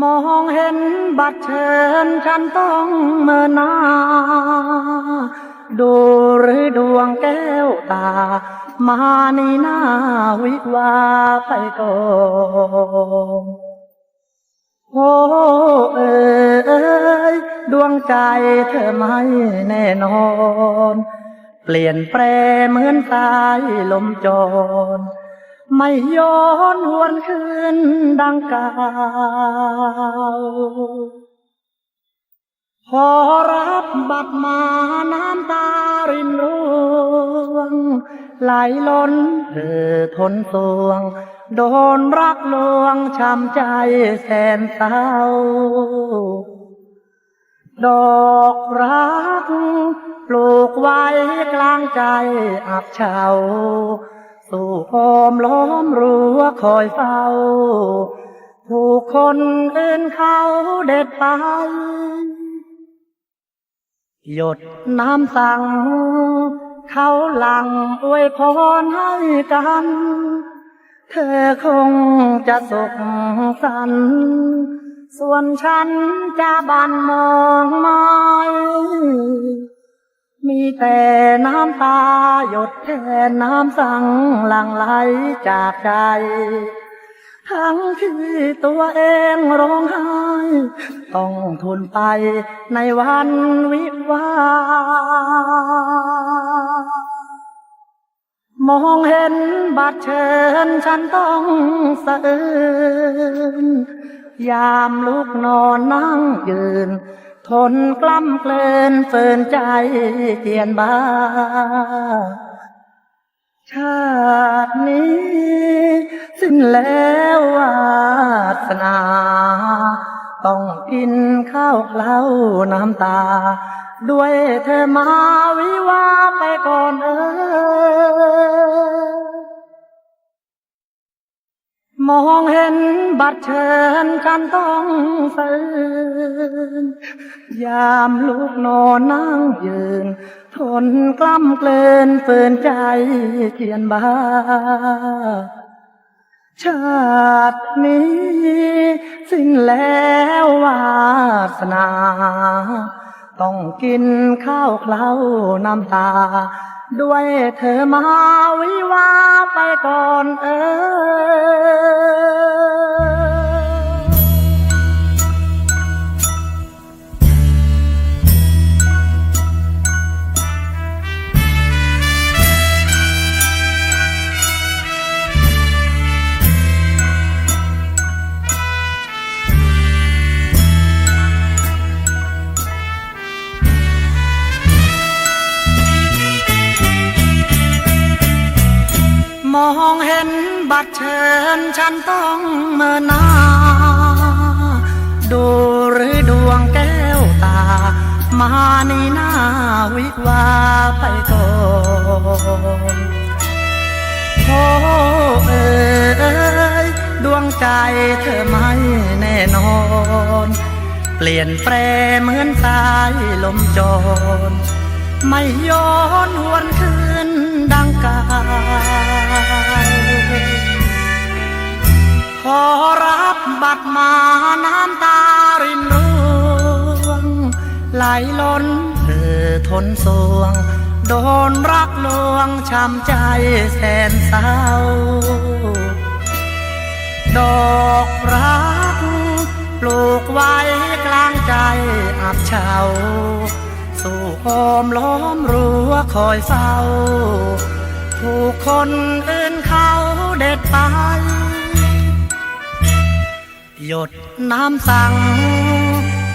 มองเห็นบัตรเชิญฉันต้องเมินหน้า ดูหรือดวงแก้วตา มานีหน้าวิวาไปก่อนโอ้เอ๋ยดวงใจเธอไม่แน่นอน เปลี่ยนแปรเหมือนสายลมจร ไม่ย้อนหวนคืนดังเก่าพอรับบัตรมาน้ำตารินร่วง ไหลล้นเธอทนสวง โดนรักลวงช้ำใจแสนเศร้า ดอกรักปลูกไว้กลางใจอับเฉา สู่โอมล้อมรั้วคอยเฝ้า ถูกคนอื่นเขาเด็ดไป หยดน้ำสั่ง เขาหลังอวยพรให้กัน เธอคงจะสุขสันส่วนฉันจะบันมองไม่ มีแต่น้ำตาหยดแทนน้ำสังหลั่งไหลจากใจ ทั้งที่ตัวเองร้องไห้ ต้องทนไปในวันวิวาห์มองเห็นบัตรเชิญฉันต้องสะอื้นยามลุกนอนนั่งยืน ทนกล้ำเกลืนฝืนใจเกียนบ้า ชาตินี้ สิ้นแล้ววาสนา ต้องกินข้าวเคล้าน้ำตา ด้วยเธอมาวิวาไปก่อนเออ มองเห็นบัตรเชิญฉันต้องฝืนยามลูกนอนนั่งยืน ทนกล้ำเกลืนฝืนใจเขียนบ้า ชาตินี้ สิ้นแล้ววาสนา ต้องกินข้าวเคล้าน้ำตา ด้วยเธอมาวิวาไปก่อนเออ องเห็นบัตรเชิญฉันต้องเมินหน้า ดูหรือดวงแก้วตา มานีหน้าวิวาไปก่อนโอ้เอ๋ยดวงใจเธอไม่แน่นอน เปลี่ยนแปรเหมือนสายลมจร ไม่ย้อนหวนคืนดังกา พอรับบัตรมาน้ำตารินร่วง ไหลล้นเธอทนสวง โดนรักลวงช้ำใจแสนเศร้า ดอกรักปลูกไว้กลางใจอับเฉาสู่โอมล้อมรั้วคอยเฝ้า ถูกคนอื่นเหยดน้ำสั่ง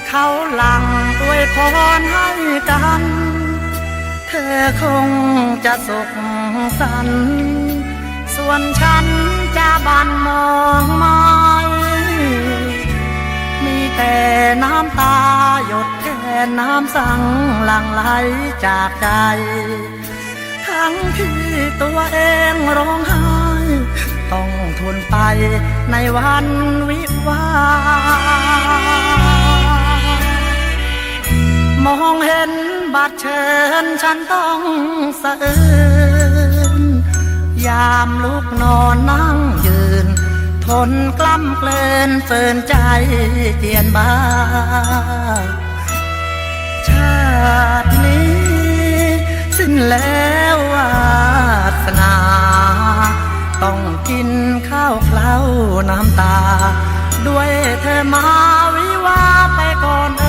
เขาหลังอวยพรให้กัน เธอคงจะสุขสันต์ส่วนฉันจะบันมองไม่มีแต่น้ำตาหยดแทนน้ำสั่งหลั่งไหลจากใจ ทั้งที่ตัวเองร้องไห้ ต้องทนไปในวันวิวาห์มองเห็นบัตรเชิญฉันต้องสะอื้นยามลุกนอนนั่งยืนททนกล้ำเกลินเฟินใจเจียนบ้า ชาตินี้ สิ้นแล้ววาสนา ต้องกินข้าวเคล้าน้ำตา ด้วยเธอมาวิวาไปก่อนเ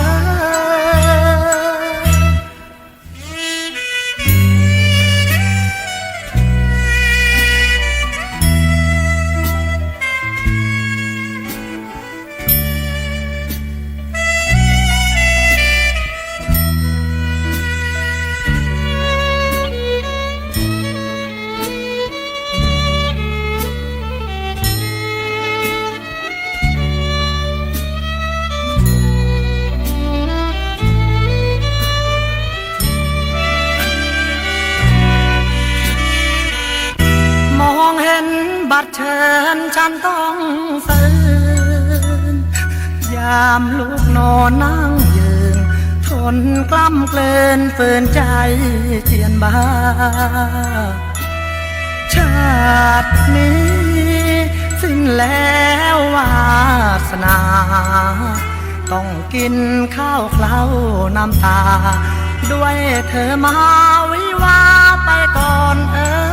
ฉันต้องฝืนยามลูกนอนนั่งยืน ทนกล้ำเกลินฝืนใจเจียนบ้า ชาตินี้ สิ้นแล้ววาสนา ต้องกินข้าวเคล้าน้ำตา ด้วยเธอมาวิวาไปก่อนเออ